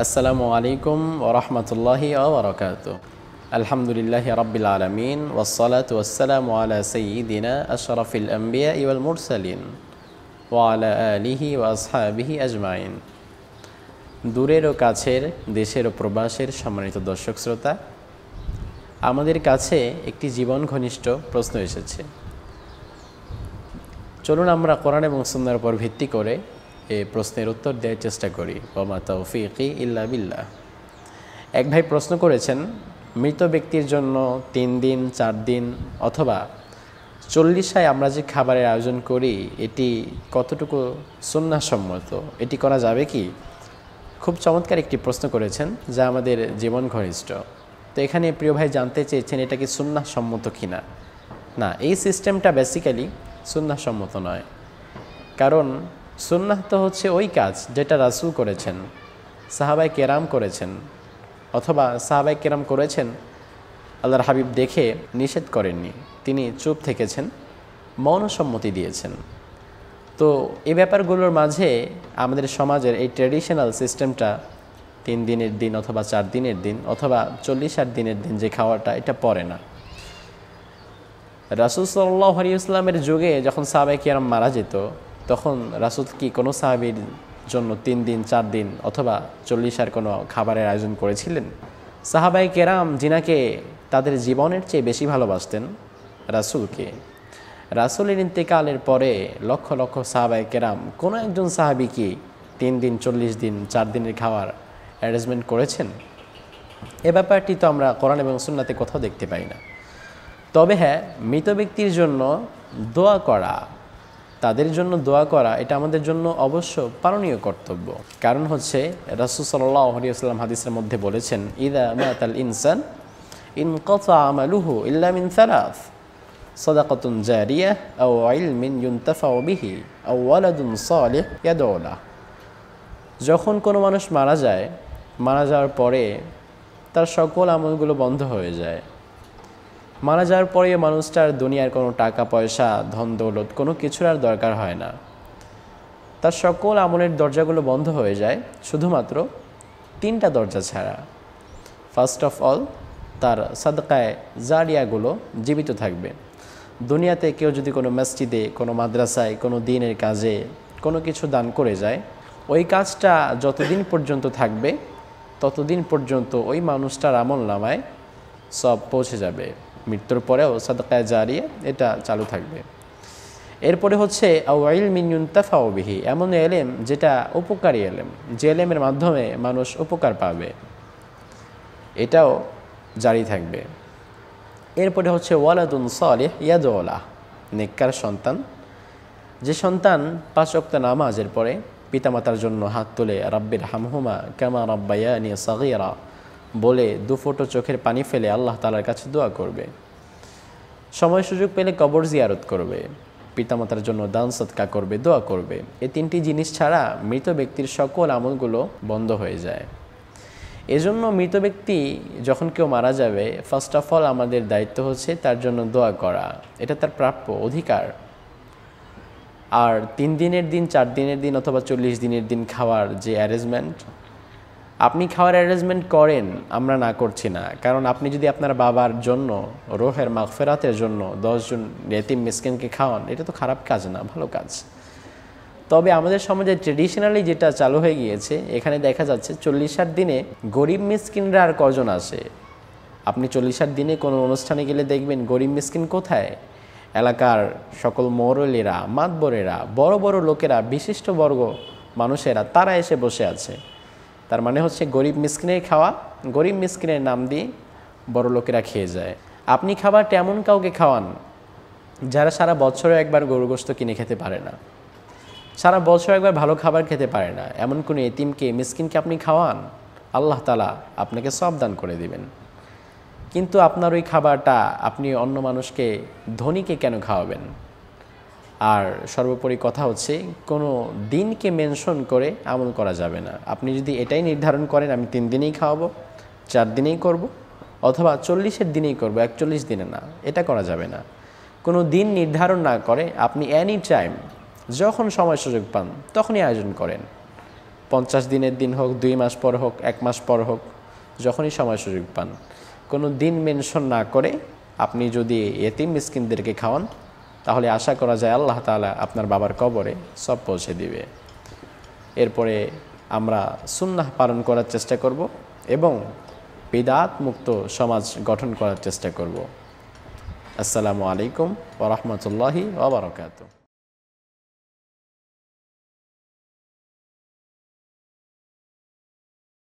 আসসালামু আলাইকুম ওরহমতুল্লাহি ওবরকাত আলহামদুলিল্লাহ রব্বিল আলমিন ওসলাত ওসালাম আলা সঈদিনা আশরফিল আম্বিয়া ইউল মুরসালিন ওয়ালা আলিহি ওয়াসহাবিহি আজমাইন। দূরের ও কাছের, দেশের ও প্রবাসের সম্মানিত দর্শক শ্রোতা, আমাদের কাছে একটি জীবন ঘনিষ্ঠ প্রশ্ন এসেছে। চলুন আমরা কোরআন এবং সুন্নার উপর ভিত্তি করে এই প্রশ্নের উত্তর দেওয়ার চেষ্টা করি। ওমা তৌফিকি ইল্লা বিল্লাহ। এক ভাই প্রশ্ন করেছেন, মৃত ব্যক্তির জন্য তিন দিন, চার দিন অথবা চল্লিশায় আমরা যে খাবারের আয়োজন করি, এটি কতটুকু সুন্নাসম্মত? এটি করা যাবে কি? খুব চমৎকার একটি প্রশ্ন করেছেন, যা আমাদের জীবন ঘনিষ্ঠ। তো এখানে প্রিয় ভাই জানতে চেয়েছেন, এটা কি সুন্নাসম্মত কিনা? না, এই সিস্টেমটা বেসিক্যালি সুন্নাসম্মত নয়। কারণ সুন্নাহ তো হচ্ছে ওই কাজ যেটা রাসুল করেছেন সাহাবাই কেরাম করেছেন, অথবা সাহাবাই কেরাম করেছেন, আল্লাহর হাবিব দেখে নিষেধ করেননি, তিনি চুপ থেকেছেন মৌনসম্মতি দিয়েছেন। তো এই ব্যাপারগুলোর মাঝে আমাদের সমাজের এই ট্র্যাডিশনাল সিস্টেমটা তিন দিনের দিন অথবা চার দিনের দিন অথবা চল্লিশ আট দিনের দিন যে খাওয়াটা, এটা পড়ে না। রাসুল সাল্লাহ আলী ইসলামের যুগে যখন সাহাবাই কিয়ারাম মারা যেত তখন রাসুল কি কোনো সাহাবির জন্য তিন দিন, চার দিন অথবা চল্লিশ আর কোনো খাবারের আয়োজন করেছিলেন? সাহাবাই কেরাম জিনাকে তাদের জীবনের চেয়ে বেশি ভালোবাসতেন রাসুলকে। রাসুলের ইন্তেকালের পরে লক্ষ লক্ষ সাহাবাই কেরাম কোনো একজন সাহাবি কি তিন দিন, চল্লিশ দিন, চার দিনের খাওয়ার অ্যারেঞ্জমেন্ট করেছেন? এ ব্যাপারটি তো আমরা কোরআন এবং সুন্নাতে কোথাও দেখতে পাই না। তবে হ্যাঁ মৃত ব্যক্তির জন্য দোয়া করা তাদের জন্য দোয়া করা, এটা আমাদের জন্য অবশ্য পালনীয় কর্তব্য। কারণ হচ্ছে রাসুল সাল্লাহ হাদিসের মধ্যে বলেছেন, ইদা মাতাল ইনসান, ইন কতা আমালুহু ইল্লা মিন সালাফ সদাকতুন জারিয়া, আও ইলমিন ইউনতাফাউ বিহি, আও ওয়ালাদুন সালিহ যখন কোনো মানুষ মারা যায়, মারা যাওয়ার পরে তার সকল আমলগুলো বন্ধ হয়ে যায়। মারা যাওয়ার পরে মানুষটার দুনিয়ার কোনো টাকা, পয়সা, ধন, দৌলত কোনো কিছুর আর দরকার হয় না। তার সকল আমলের দরজাগুলো বন্ধ হয়ে যায়, শুধুমাত্র তিনটা দরজা ছাড়া। ফার্স্ট অফ অল তার সাদকায় জারিয়াগুলো জীবিত থাকবে। দুনিয়াতে কেউ যদি কোনো মসজিদে, কোনো মাদ্রাসায়, কোনো দিনের কাজে কোনো কিছু দান করে যায়, ওই কাজটা যতদিন পর্যন্ত থাকবে, ততদিন পর্যন্ত ওই মানুষটার আমল নামায় সব পৌঁছে যাবে। মৃত্যুর পরেও সাদকায় জারিয়া এটা চালু থাকবে। এরপরে হচ্ছে আউআইল মিনুন্তাফাওবিহি এমন এলেম যেটা উপকারী এলেম, যে এলেমের মাধ্যমে মানুষ উপকার পাবে, এটাও জারি থাকবে। এরপরে হচ্ছে, ওয়ালাদুন সালেহ ইয়াদওয়ালা নেককার সন্তান, যে সন্তান পাঁচ অক্ত নামাজের পরে পিতামাতার জন্য হাত তুলে রাব্বির হামহুমা কামা রাব্বায়ানি সাগিরা বলে দু ফোটো চোখের পানি ফেলে আল্লাহ তালার কাছে দোয়া করবে। সময় সুযোগ পেলে কবর জিয়ারত করবে। পিতামাতার জন্য দান সৎকা করবে, দোয়া করবে। এ তিনটি জিনিস ছাড়া মৃত ব্যক্তির সকল আমলগুলো বন্ধ হয়ে যায়। এজন্য মৃত ব্যক্তি যখন কেউ মারা যাবে ফার্স্ট অফ অল আমাদের দায়িত্ব হচ্ছে তার জন্য দোয়া করা। এটা তার প্রাপ্য অধিকার। আর তিন দিনের দিন, চার দিনের দিন অথবা চল্লিশ দিনের দিন খাওয়ার যে অ্যারেঞ্জমেন্ট আপনি খাওয়ার অ্যারেঞ্জমেন্ট করেন, আমরা না করছি না। কারণ আপনি যদি আপনার বাবার জন্য, রোহের মাগফেরাতের জন্য দশজন রেতিম মিসকিনকে খাওয়ান, এটা তো খারাপ কাজ না, ভালো কাজ। তবে আমাদের সমাজে ট্রেডিশনালি যেটা চালু হয়ে গিয়েছে, এখানে দেখা যাচ্ছে চল্লিশ চল্লিশার দিনে গরিব মিসকিনরা আর কজন আসে? আপনি চল্লিশ চল্লিশার দিনে কোনো অনুষ্ঠানে গেলে দেখবেন গরিব মিসকিন কোথায়? এলাকার সকল মরলেরা, মাতবরেরা, বড় বড় লোকেরা, বিশিষ্ট বর্গ মানুষেরা, তারা এসে বসে আছে। তার মানে হচ্ছে গরিব মিসকিনের খাওয়া, গরিব মিসকিনের নাম দিয়ে বড় লোকেরা খেয়ে যায়। আপনি খাবারটা এমন কাউকে খাওয়ান যারা সারা বছরে একবার গরু গোস্ত কিনে খেতে পারে না। সারা বছর একবার ভালো খাবার খেতে পারে না। এমন কোনো এতিমকে, মিসকিনকে আপনি খাওয়ান? আল্লাহ তালা আপনাকে সব দান করে দিবেন। কিন্তু আপনার ওই খাবারটা আপনি অন্য মানুষকে, ধনীকে কেন খাওয়াবেন? আর সর্বোপরি কথা হচ্ছে, কোনো দিনকে মেনশন করে আমল করা যাবে না। আপনি যদি এটাই নির্ধারণ করেন, আমি তিন দিনেই খাওয়াবো, চার দিনেই করব, অথবা চল্লিশের দিনেই করব, একচল্লিশ দিনে না, এটা করা যাবে না। কোনো দিন নির্ধারণ না করে আপনি অ্যানি টাইম যখন সময় সুযোগ পান, তখনই আয়োজন করেন। পঞ্চাশ দিনের দিন হোক, দুই মাস পর হোক, এক মাস পর হোক, যখনই সময় সুযোগ পান। কোনো দিন মেনশন না করে আপনি যদি এতিম মিসকিনদেরকে খাওয়ান তাহলে আশা করা যায় আল্লাহ তালা আপনার বাবার কবরে সব পৌঁছে দিবে। এরপরে আমরা সুন্নাহ পালন করার চেষ্টা করব এবং বিদাত মুক্ত সমাজ গঠন করার চেষ্টা করব। আসসালামু আলাইকুম ওরহমতুল্লাহি ওবরাকাতু